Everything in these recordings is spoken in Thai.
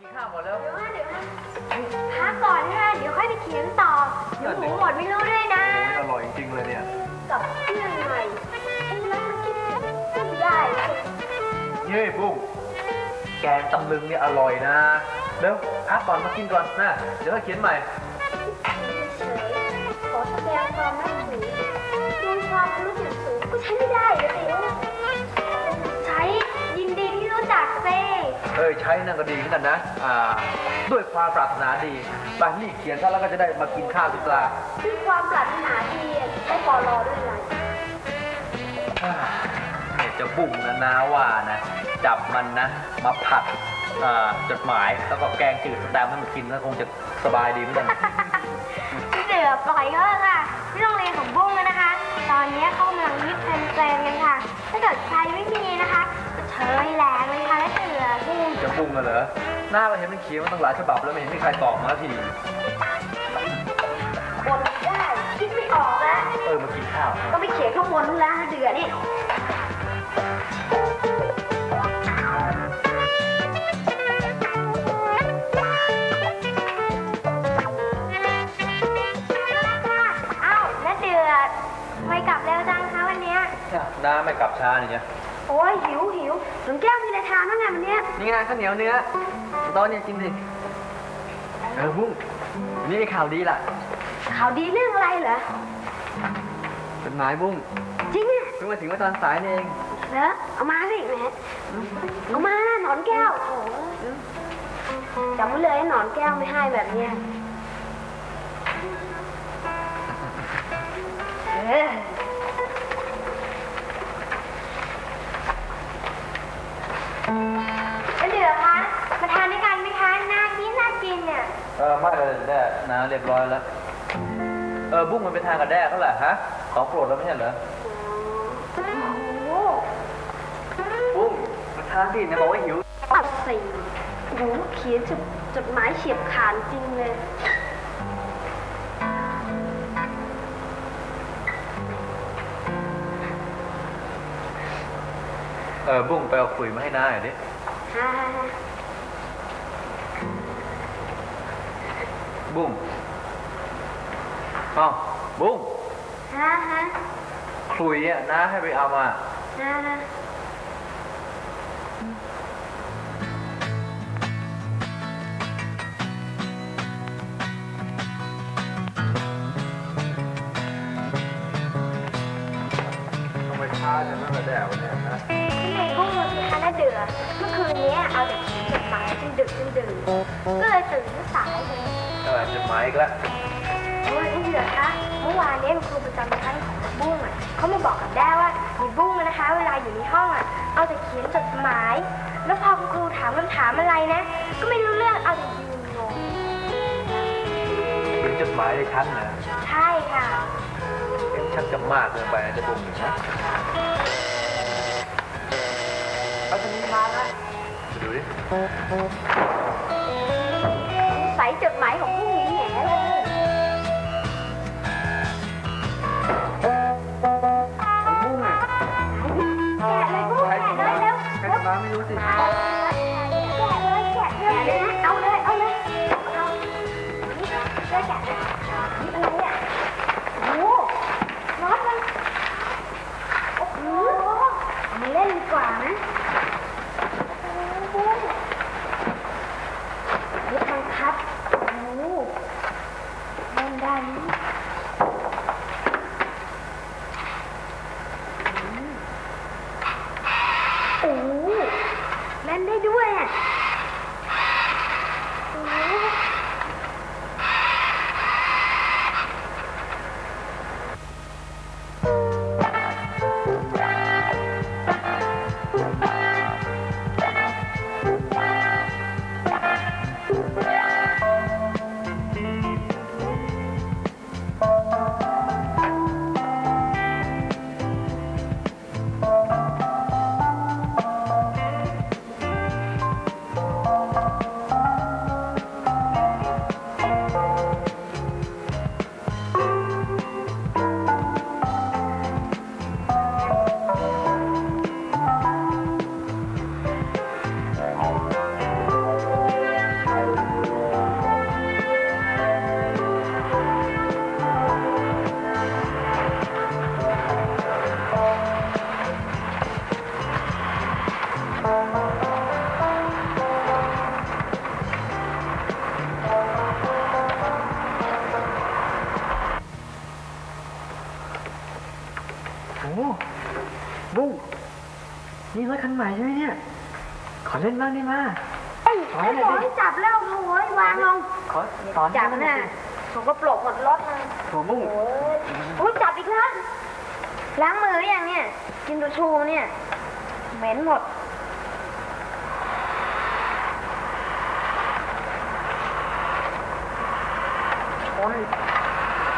กินข้าวหมดแล้ว เดี๋ยวนะเดี๋ยวนะพักก่อนนะเดี๋ยวค่อยไปเขียนต่อ เดี๋ยวหมูหมดไม่รู้ด้วยนะ อร่อยจริงๆเลยเนี่ย กับเพื่อนใหม่เอ็งแล้วมันคิดถึงไม่ได้เลยเฮ้ยปุ้งแกงตำลึงเนี่ยอร่อยนะเร็วพักก่อนมากินก่อนนะ เดี๋ยวค่อยเขียนใหม่ เฉยๆขอแสดงความนับถือดูความรู้สึกสูงก็ใช้ไม่ได้เลยสิใช้ยินดีที่ รู้จักเซ่เอ้ยใช้นั่นก็ดีเหมือนกันนะอ่าด้วยความปรารถนาดีไปนี่เขียนซะแล้วก็จะได้มากินข้าวที่ปลาด้วยความปรารถนาดีได้ปอลอด้วยไรอ่าเนี่ยจะบุ้งนะนาว่านะ จับมันนะ มาผัดอ่าจดหมายแล้วก็แกงจืดสแตมป์ให้มันกินแล้วคงจะสบายดีเหมือนกันพี่เสือปล่อยเขาเถอะค่ะที่โรงเรียนของบุ้งนะคะ ตอนนี้เขากำลังยึดแฟนๆกันค่ะ ถ้าเกิดใครไม่มีนะคะจะ เชยแหลงเลยค่ะแม่เสือบุ้งจะบุ้งกันเหรอ หน้าไปเห็นมันเขียนมาตั้งหลายฉบับแล้วไม่เห็นมีใครตอบมาสักที บนได้ คิดไม่ออกแล้ว เออมากินข้าว ก็ไปเขียนข้างบนนู่นแล้วเดือนี่ ช้านี่เนี่ย โอ้ยหิวหิวถึงแก้วมีอะไรทานบ้างไงวันเนี้ยนี่ไงข้าวเหนียวเนื้อตอนนี้กินสิเออบุ้งวันนี่มีข่าวดีล่ะ ข่าวดีเรื่องอะไรเหรอจดหมายบุ้งจริงอะเพิ่งมาถึงเมื่อตอนสายนี่เองเหรอเอามาสิแหมเอามาหนอนแก้วโอ้จำไว้เลยหนอนแก้วไม่ให้แบบเนี้ยเออ แล้วเดือคะมาทานด้วยกันไหมคะน่ากินน่ากินเนี่ยเออไม่เลยแด้นาเรียบร้อยแล้ว เออบุ้งมันไปทานกับแด้เขาแหละฮะ ของโปรดเราไม่ใช่เหรอ โอ้โหบุ้งมาทานสิเนี่ยบอกว่าหิวปัดสีโอ้โหเขียนจดจดหมายเฉียบขาดจริงเลย เออบุ้งไปเอาขุยมาให้น้าหน่อยดิฮ่าฮ่าฮ่าบุ้งเอ้าบุ้งฮ่าฮ่าขุยอะน้าให้ไปเอามา ดึกจนดื่นก็เลยตื่นสายเลยเออจดหมายอีกแล้วโอ้ยน่าเดือคะเมื่อวานนี้ครูประจำชั้นของน้าบุ้งอะเขามาบอกกับแด้ว่ามีบุ้งนะคะ เวลาอยู่ในห้องอะเอาแต่เขียนจดหมาย แล้วพอคุณครูถามคำถามอะไรนะ ก็ไม่รู้เรื่องเอาแต่ยืนงงเป็นจดหมายในชั้นนะใช่ค่ะเป็นชักจะมากเกินไปนะจะบุ้งอยู่นะเอาทางนี้มานะไป ดูดิใส่จดหมายของผู้หญิง and they do it. โอ้บุ้งนี่รถคันใหม่ใช่ไหมเนี่ย ขอเล่นบ้างได้มาไอ้ไอ้หมอจับแล้วโอ้ยวางลง ขอสอนจับนะผมก็ปลอกหมดรถเลยโอ้บุ้งโอ้ยจับอีกแล้วล้างมืออย่างเนี่ย กินตัวชูเนี่ย เหม็นหมดคน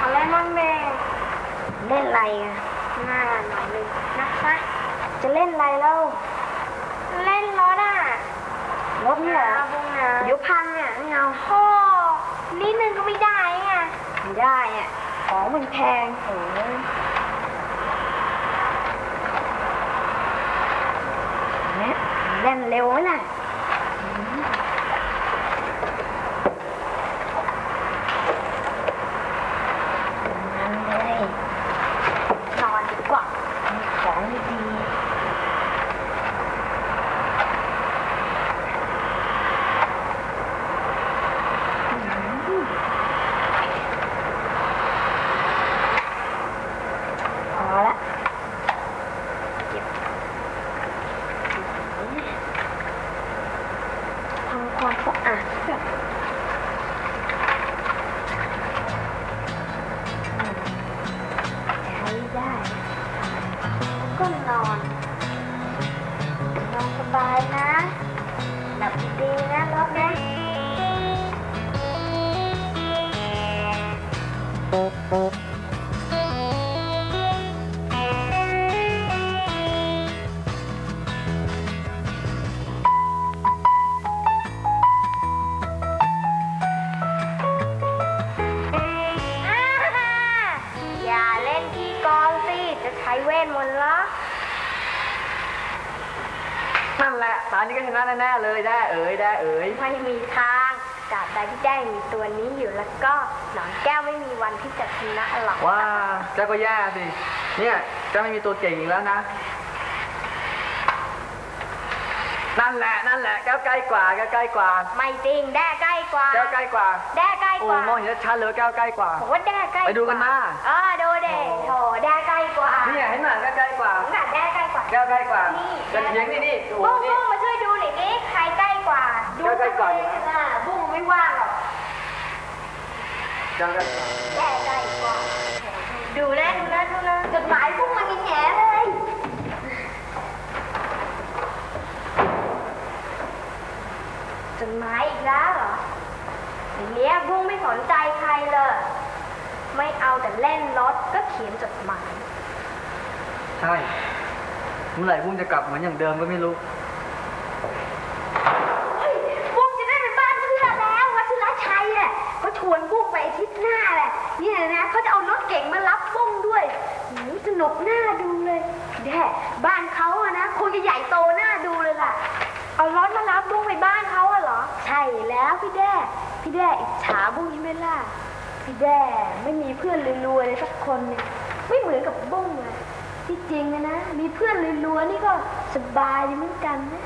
อะไรมั่งแม่เล่นอะไรอะ หน้าหน่อยเลยนะคะจะเล่นอะไรเล่าเล่นรถอะรถเนี่ยเหรอเดี๋ยวพังอะไม่เอาพ่อนิดนึงก็ไม่ได้ไงไม่ได้อะของมันแพงโอ้ยเนี่ยเล่นเร็วไหมล่ะ อนนี้ก็ชนะแน่ๆเลยได้เอ๋ยได้เอ๋ยไม่มีทางตราบใดที่ได้มีตัวนี้อยู่แล้วก็หนอนแก้วไม่มีวันที่จะชนะหรอกว้าเจ้าก็แย่สิ เนี่ยเจ้าไม่มีตัวเก่งอีกแล้วนะ นั่นแหละนั่นแหละแก้วใกล้กว่าแก้วใกล้กว่าไม่จริงแด้ใกล้กว่าแก้วใกล้กว่าแด้ใกล้โอ้กว่ามองเห็นชัดๆเลยว่าแก้วใกล้กว่าบอกว่าแด้ใกล้ไปดูกันมาเออดูเด็โถแด้ใกล้กว่าเนี่ยเห็นไหมแก้วใกล้กว่าขนาดแด้ใกล้กว่า แก้วใกล้กว่านี่ จะเถียงนี่นี่โอ้โหบุ้งนี่บุ้งมาช่วยดู หน่อยดิใครใกล้กว่า ดูใกล้กว่าอยู่นะ อะบุ้งไม่ว่างหรอกแก้วใกล้กว่าด้ใกล้กว่า ดูนะดูนะดูนะจดหมายบุ้งมากินแหนเลย จดหมายอีกแล้วเหรอเนี้ยบุ้งไม่สนใจใครเลย ไม่เอาแต่เล่นรถก็เขียนจดหมาย ใช่ เมื่อไหร่พุ่งจะกลับเหมือนอย่างเดิมก็ไม่รู้ เฮ้ยบุ้งจะได้เป็นบ้านเพื่อนแล้ววัชิรชัยอะเขาชวนบุ้งไปอา ทิตย์หน้าแหละเนี่ยนะเขาจะเอารถเก๋งมารับบุ้งด้วยหือสนุกหน้าดูเลยแด่บ้านเขาอะนะคงจะใหญ่โตหน้าดูเลยล่ะ เอารถมารับบุ้งไปบ้านเขาอะเหรอ ใช่แล้วพี่แด้พี่แด้อิจฉาบุ้งใช่ไหมล่ะพี่แด้ไม่มีเพื่อนรวยๆเลยสักคนเนี่ยไม่เหมือนกับบุ้งเลยที่จริงอะนะ มีเพื่อนรวยๆนี่ก็สบายดีเหมือนกันนะ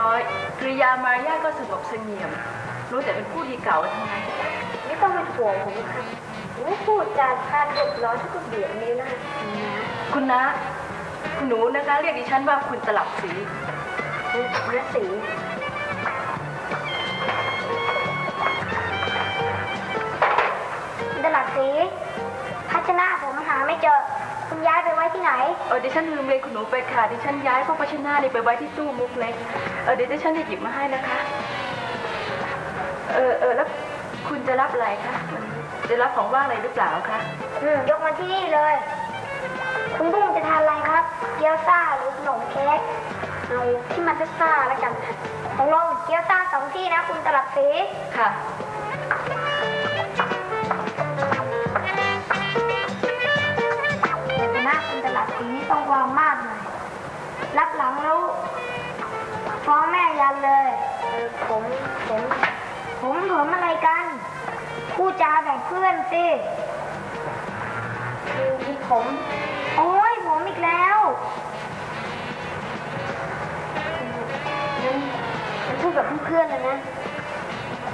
ร้อยกริยามารยาทก็สงบเสงี่ยม รู้แต่เป็นผู้ดีเก่าทั้งนั้นไม่ต้องเป็นห่วงผมค่ะไม่พูดจาคาดเรียบร้อยทุกเบียดนี้นะคุณนะคุณหนูนะคะเรียกดิฉันว่าคุณตลับสีนะสีตลาดสีพัชนะผมหาไม่เจอ ย้ายไปไว้ที่ไหน เออดิฉันลืมเรียนคุณหนูไปค่ะดิฉันย้ายพวกพัชนานี่ไปไว้ที่ตู้มุกเล็กเออเดี๋ยวดิฉันจะหยิบมาให้นะคะ เออเออแล้วคุณจะรับอะไรคะวันนี้จะรับของว่างอะไรหรือเปล่าคะอืมยกมาที่นี่เลย คุณบุ้งจะทานอะไรครับ เกี๊ยวซ่าหรือขนมเค้กเอาที่มันซ่าๆแล้วกันของลงเกี๊ยวซ่าสองที่นะ คุณตลับสีค่ะ ฟ้องแม่ยันเลย ผมผมผมผมอะไรกันพูดจาแบบเพื่อนสิคือผม โอ้ยผมอีกแล้วงั้นงั้นพูดกับเพื่อนๆเลยนะ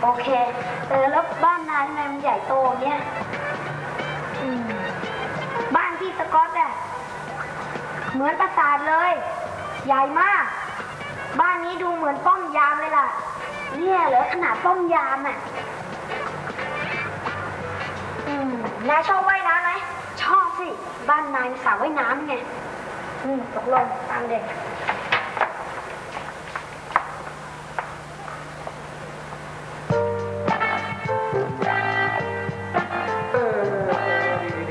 โอเค เออแล้วบ้านนายทำไมมันใหญ่โตเงี้ยอืมบ้านที่สกอตอะเหมือนปราสาทเลย ใหญ่มาก ดูเหมือนป้อมยามเลยล่ะ เนี่ยเหรอขนาดป้อมยามอะอืมนายชอบว่ายน้ำไหมชอบสิ บ้านนายมีสระว่ายน้ำไง อืมตกลงตามเด็กเออ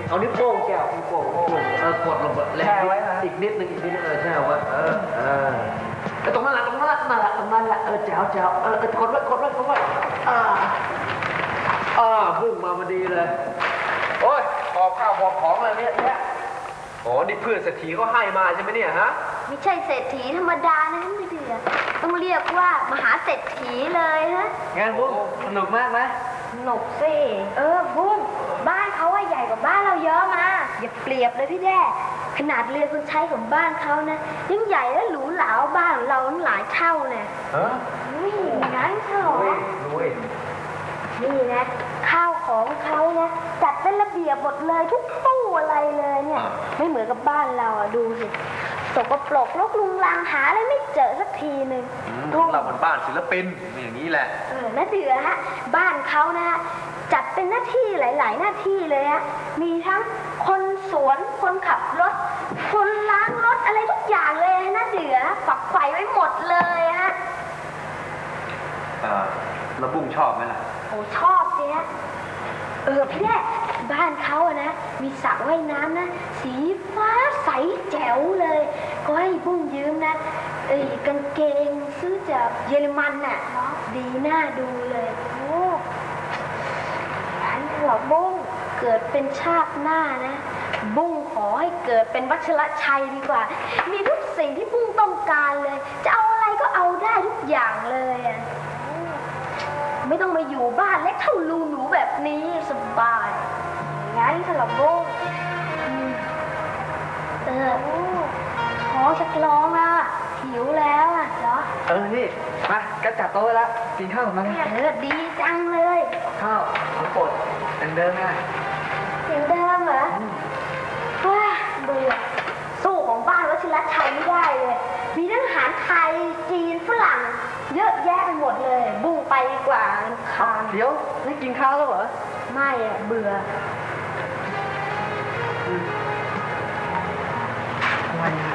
เอานิ้วโป้งแก้วนิ้วโป้งนิ้วโป้งเออกดลงไปแรงอีกนิดนึงอีกนิดนึงเออแช่ไว้เออเออเออตรงนั้นแหละตรง นั้นแหละนั่นแหละตรงนั้นแหละเออแจ๋วแจ๋วเออเออกดไว้กดไว้กดไว้อ่าอ่าพุ่งมาพอดีเลย โอ้ยหอบข้าวหอบของอะไรเนี่ยเนี่ยโอ้นี่เพื่อนเศรษฐีเขาให้มาใช่ไหมเนี่ยฮะ ไม่ใช่เศรษฐีธรรมดานะไม่เดือต้องเรียกว่ามหาเศรษฐีเลยฮะงานบุ้งสนุกมากไหมหนกสิเออบุ้งบ้านเขาว่าใหญ่กว่าบ้านเราเยอะมาอย่าเปรียบเลยพี่แด้ ขนาดเรือนคนใช้ของบ้านเขานะยังใหญ่และหรูหราบ้านของเราตั้งหลายเท่าเนี่ยฮะอุ้ยงั้นเถอะรู้เองรู้เองนี่นะ ข้าวของเขานะจัดเป็นระเบียบหมดเลยทุกตู้อะไรเลยเนี่ย ไม่เหมือนกับบ้านเราอะดูสิสกปรกรกลุงลังหาอะไรไม่เจอสักทีหนึ่งพวกเรามันบ้านศิลปินอย่างนี้แหละ เออน้าเดือฮะ บ้านเขานะฮะ จัดเป็นหน้าที่หลาย ๆ หน้าที่เลยฮะมีทั้งคนสวนคนขับรถ คนล้างรถอะไรทุกอย่างเลยฮะน้าเดือฝักใฝ่ไว้หมดเลยฮะเออแล้วบุ้งชอบไหมล่ะ โอ้ชอบสิฮะเออพี่แด้บ้านเขาอะนะ มีสระว่ายน้ำนะ สีฟ้าใสแจ๋วเลย ก็ให้บุ้งยืมนะเอ้ยกางเกงซื้อจากเยอรมันน่ะ ดีน่าดูเลยโอ้ฉันเหรอบุ้งเกิดเป็นชาติหน้านะ บุ้งขอให้เกิดเป็นวัชรชัยดีกว่า มีทุกสิ่งที่บุ้งต้องการเลย จะเอาอะไรก็เอาได้ทุกอย่างเลยอะไม่ต้องมาอยู่บ้านเล็กเท่ารูหนูแบบนี้สบาย ก็จัดโต๊ะไว้แล้วกินข้าวกับมันเออดีจังเลยข้าวของโปรดอันเดิมไงเสียงเดิมเหรอว้าเบื่อสู้ของบ้านวชิรชัยไม่ได้เลย มีทั้งอาหารไทยจีนฝรั่ง เยอะแยะไปหมดเลย บุ้งไปดีกว่าคานเดี๋ยวนี่กินข้าวแล้วเหรอ ไม่อะเบื่อทำไมไม่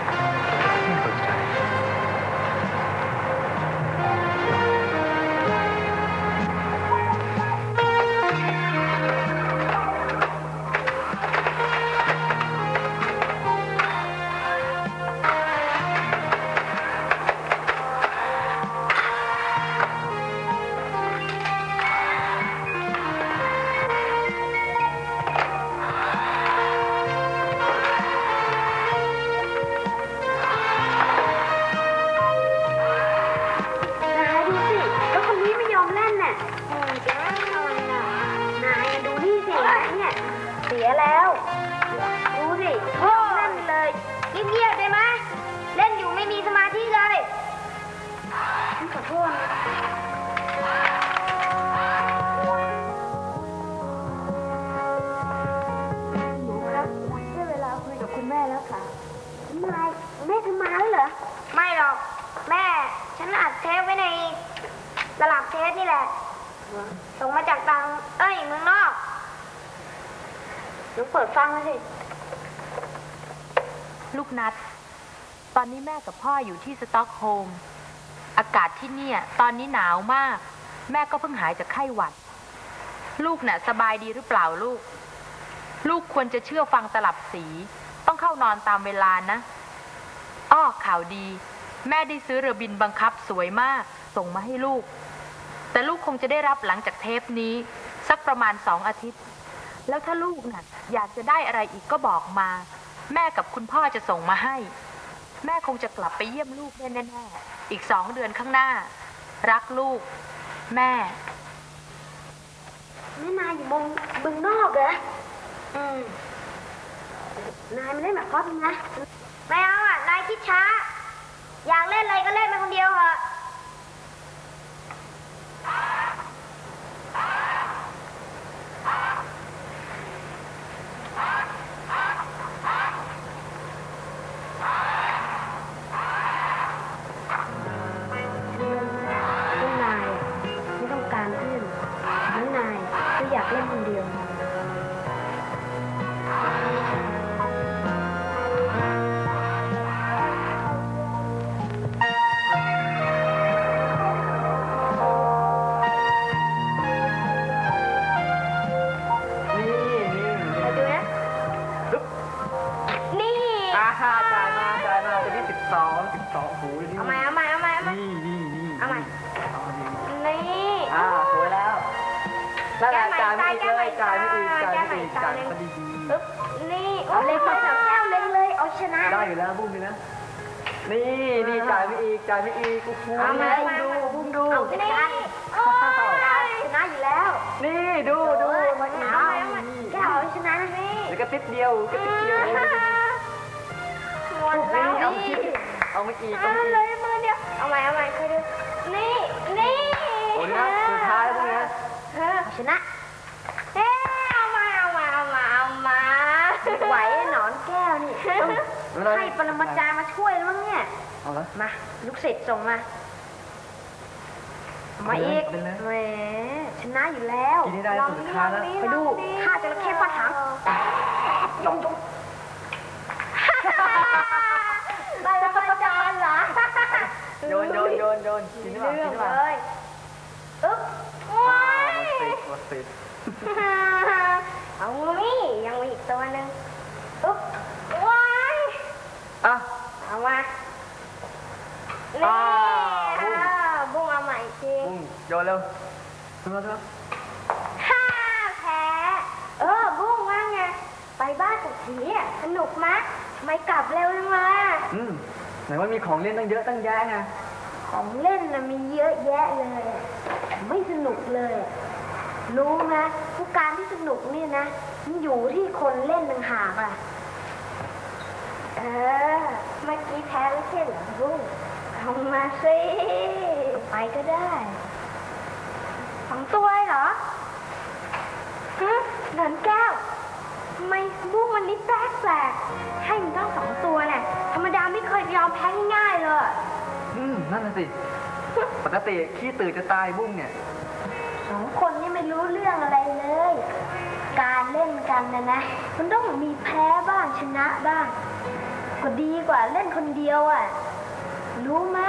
ทปนี่แหละ ส่งมาจากตังเอ้ยเมืองนอกหนูเปิดฟังสิ ลูกนัด ตอนนี้แม่กับพ่ออยู่ที่สต็อกโฮล์ม อากาศที่เนี่ย ตอนนี้หนาวมาก แม่ก็เพิ่งหายจากไข้หวัด ลูกน่ะ สบายดีหรือเปล่าลูก ลูกควรจะเชื่อฟังตลับสี ต้องเข้านอนตามเวลานะ อ้อข่าวดี แม่ได้ซื้อเรือบินบังคับสวยมาก ส่งมาให้ลูก แต่ลูกคงจะได้รับหลังจากเทปนี้ สักประมาณสองอาทิตย์ แล้วถ้าลูกน่ะอยากจะได้อะไรอีกก็บอกมา แม่กับคุณพ่อจะส่งมาให้ แม่คงจะกลับไปเยี่ยมลูกแน่ๆอีกสองเดือนข้างหน้า รักลูก แม่แม่นายอยู่บนบึงนอกเหรออืมนายไม่เล่นแบบก๊อตนะ ไม่เอาอะ นายคิดช้า อยากเล่นอะไรก็เล่นไปคนเดียวเหอะ อยากเล่นคนเดียวนี่ อยู่แล้วบุ้มนี่นะ นี่นี่จ่ายไม่อีกจ่ายไม่อีกโอ้โหเอามา บุ้มดูบุ้มดู เอาชนะโอ้ยชนะอยู่แล้วนี่ดูดูมาอีกเอาใหม่เอาใหม่แก้วเอาชนะนะนี่แล้วก็ติดเดียวก็ติดเดียว หมดแล้วเอานี่อีกเอามาอีกเอาเอามาเลอีกยมือเดียว เอาใหม่เอาใหม่เคยดู นี่นี่โอ้ยนะสุดท้ายแล้วพวกเนี้ยเออชนะ เอ๊ะเอามาเอามาเอามาเอามาไหวหนอนแก้วนี่ต้อง ให้ปรมาจารย์มาช่วยแล้วมั้งเนี่ย เอาละมาลูกศิษย์ส่งมา มาอีกเอาเลยแหมชนะอยู่แล้วกินให้ได้สุดท้ายแล้วไปดูข้าจระเข้ฟาดหางยงยงได้แล้วอาจารย์เหรอโยนโยนโยนโยนกินหรือเปล่ากิเรื่นองหรือเปเลล่ายอึ๊บอ่าว้าหมดยสิทธิ์หมดสิทธิ์เอานี่ยังมีอีกตัวหนึ่งอึ๊บว้าย อะ เอามานี่อ่าอ่าบุ้งเอาใหม่อีกทีบุ้งโยนเร็วขึ้นมาขึ้นมาห้าแพ้เออ บุ้งว่าไง ไปบ้านกับผีอะสนุกมะไม่กลับเร็วจังเลยอะอืมไหนว่ามีของเล่นตั้งเยอะตั้งแยะไงของเล่นนะมีเยอะแยะเลยอะไม่สนุกเลยอะรู้ไหมผู้การที่สนุกเนี่ยนะ มันอยู่ที่คนเล่นต่างหากอะ เออ เมื่อกี้แพ้ไม่ใช่เหรอบุ้งเอามาสิไปก็ได้สองตัวเลยเหรอฮะหนอนแก้วทำไมบุ้งวันนี้แปลกแปลกๆให้มันต้องสองตัวเนี่ยธรรมดาไม่เคยยอมแพ้ง่ายๆเลยอืมนั่นน่ะสิ ปกติขี้ตื่นจะตายบุ้งเนี่ย สองคนนี่ไม่รู้เรื่องอะไรเลย การเล่นกันนะนะ มันต้องมีแพ้บ้างชนะบ้าง ก็ดีกว่าเล่นคนเดียวอะ รู้มา